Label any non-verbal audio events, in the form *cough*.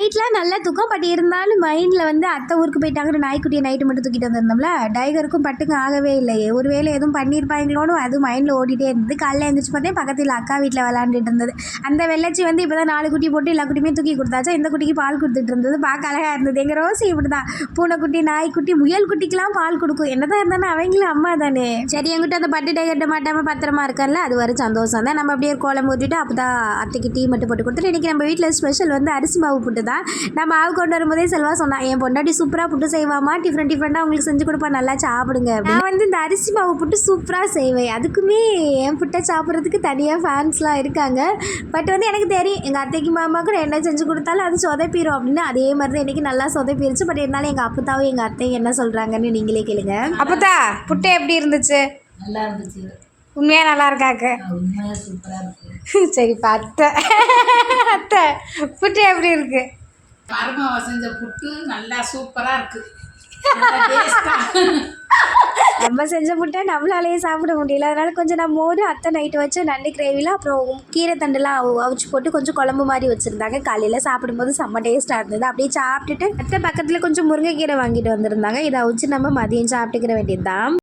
நைட்லாம் நல்லா தூக்கம் பட் இருந்தாலும் மைண்டில் வந்து அத்தை ஊருக்கு போயிட்டாங்கன்னு நாய்க்குட்டியை நைட்டு மட்டும் தூக்கிட்டு வந்திருந்தோம்ல டைகருக்கும் பட்டுக்கும் ஆகவே இல்லையே. ஒரு வேளை எதுவும் பண்ணியிருப்பாங்களோன்னு அது மைண்டில் ஓடிட்டே இருந்தது. காலைல எழுந்திரிச்சு பார்த்தேன் பக்கத்தில் அக்கா வீட்டில் விளாண்டுட்டு இருந்தது. அந்த வெள்ளச்சி வந்து இப்போ தான் நாலு குட்டி போட்டு எல்லா குட்டியுமே தூக்கி கொடுத்தாச்சா. இந்த குட்டிக்கு பால் கொடுத்துட்டு இருந்தது. பார்க்க அழகாக இருந்தது. எங்கள் ரோசி இப்படி தான் பூனைக்குட்டி நாய்க்குட்டி முயல் குட்டிக்கெலாம் பால் கொடுக்கும். என்னதான் இருந்தாலும் அவங்களும் அம்மா தானே. சரி எங்கிட்ட அந்த பட்டு டைகர்ட்ட மாட்டாமல் பத்திரமா இருக்கல அது வரை சந்தோஷம் தான் நம்ம அப்படியே கோலம் ஊற்றிட்டு அப்போ தான் அத்தைக்கு டீ மட்டும் போட்டு கொடுத்துட்டு இன்றைக்கி நம்ம வீட்டில் ஸ்பெஷல் வந்து அரிசி மாவு போட்டு தான் நான் மாவு கொண்டு வரும்போதே செல்வா சொன்னான் என் பொண்டாட்டி சூப்பராக புட்டு செய்வாமா டிஃப்ரெண்ட் டிஃப்ரெண்ட்டாக உங்களுக்கு செஞ்சு கொடுப்பா நல்லா சாப்பிடுங்க. நான் வந்து இந்த அரிசி மாவு புட்டு சூப்பராக செய்வேன். அதுக்குமே என் புட்டை சாப்பிட்றதுக்கு தனியாக ஃபேன்ஸ்லாம் இருக்காங்க. பட் வந்து எனக்கு தெரியும் எங்கள் அத்தைக்கு மாமாவுக்கு நான் என்ன செஞ்சு கொடுத்தாலும் அது சொதப்பிடும் அப்படின்னு. அதே மாதிரி தான் இன்றைக்கி நல்லா சொதப்பிருச்சு. பட் இருந்தாலும் எங்கள் அப்பத்தாவும் எங்கள் அத்தையும் என்ன சொல்கிறாங்கன்னு நீங்களே கேளுங்க. அப்பத்தா புட்டு எப்படி இருந்துச்சு? நல்லா இருந்துச்சு. உண்மையாக நல்லா இருக்காக்க? இருக்கு. *laughs* சரிப்பா அத்தை *laughs* அத்தை புட்டு எப்படி இருக்கு? மருமவ செஞ்ச புட்டு நல்லா சூப்பராக இருக்கு. நம்ம செஞ்ச முட்டை நம்மளாலேயே சாப்பிட முடியல. அதனால கொஞ்சம் நான் மோர் அத்தை நைட்டு வச்சு நண்டு கிரேவியில் அப்புறம் கீரை தண்டுலாம் அவு- அவிச்சு போட்டு கொஞ்சம் குழம்பு மாதிரி வச்சுருந்தாங்க. காலையில் சாப்பிடும்போது செம்ம டேஸ்ட்டாக இருந்தது. அப்படியே சாப்பிட்டுட்டு அத்தை பக்கத்தில் கொஞ்சம் முருங்கைக்கீரை வாங்கிட்டு வந்திருந்தாங்க. இதை அவிச்சு நம்ம மதியம் சாப்பிட்டுக்கிற வேண்டியது தான்